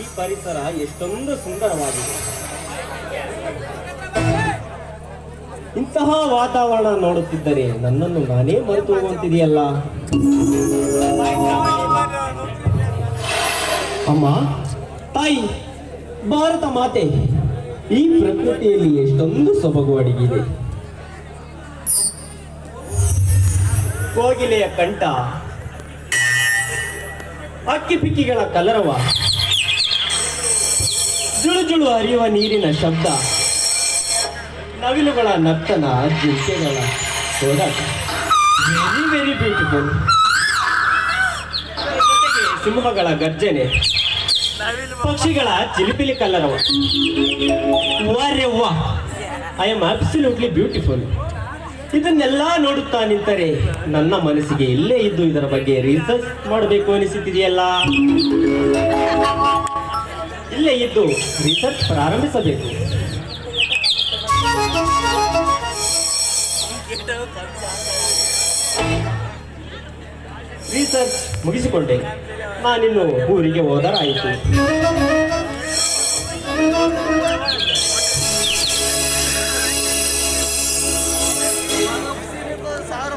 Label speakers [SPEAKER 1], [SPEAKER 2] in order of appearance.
[SPEAKER 1] ಈ ಪರಿಸರ ಎಷ್ಟೊಂದು ಸುಂದರವಾಗಿದೆ. ಇಂತಹ ವಾತಾವರಣ ನೋಡುತ್ತಿದ್ದರೆ ನನ್ನನ್ನು ನಾನೇ ಮರೆತು ಹೋಗುವಂತಿದೆಯಲ್ಲ? ಅಮ್ಮ, ತಾಯಿ, ಭಾರತ ಮಾತೆ, ಈ ಪ್ರಕೃತಿಯಲ್ಲಿ ಎಷ್ಟೊಂದು ಸೊಬಗು ಅಡಗಿದೆ ಕೋಗಿಲೆಯ ಕಂಠ, ಅಕ್ಕಿ ಪಿಕ್ಕಿಗಳ ಕಲರವ ಜುಳು ಹರಿಯುವ ನೀರಿನ ಶಬ್ದ. ನವಿಲುಗಳ ನರ್ತನ, ಜಿಂಕೆಗಳ ಓಡಾಟ ವೆರಿ ವೆರಿ ಬ್ಯೂಟಿಫುಲ್ ಸಿಂಹಗಳ ಗರ್ಜನೆ. ಪಕ್ಷಿಗಳ ಚಿಲಿಪಿಲಿ ಕಲರವ ಐ ಆಮ್ ಅಬ್ಸಲ್ಯೂಟ್ಲಿ ಬ್ಯೂಟಿಫುಲ್ ಇದನ್ನೆಲ್ಲ ನೋಡುತ್ತಾ ನಿಂತರೆ ನನ್ನ ಮನಸ್ಸಿಗೆ ಇಲ್ಲೇ ಇದ್ದು ಇದರ ಬಗ್ಗೆ ರಿಸರ್ಚ್ ಮಾಡಬೇಕು ಅನಿಸುತ್ತಿದೆಯಲ್ಲ? ಇಲ್ಲೇ ಇದ್ದು ರಿಸರ್ಚ್ ಪ್ರಾರಂಭಿಸಬೇಕು. ರಿಸರ್ಚ್ ಮುಗಿಸಿಕೊಂಡೆ. ನಾನಿನ್ನು ಊರಿಗೆ ಹೋದರಾಯಿತು.
[SPEAKER 2] ಸಾವಿರ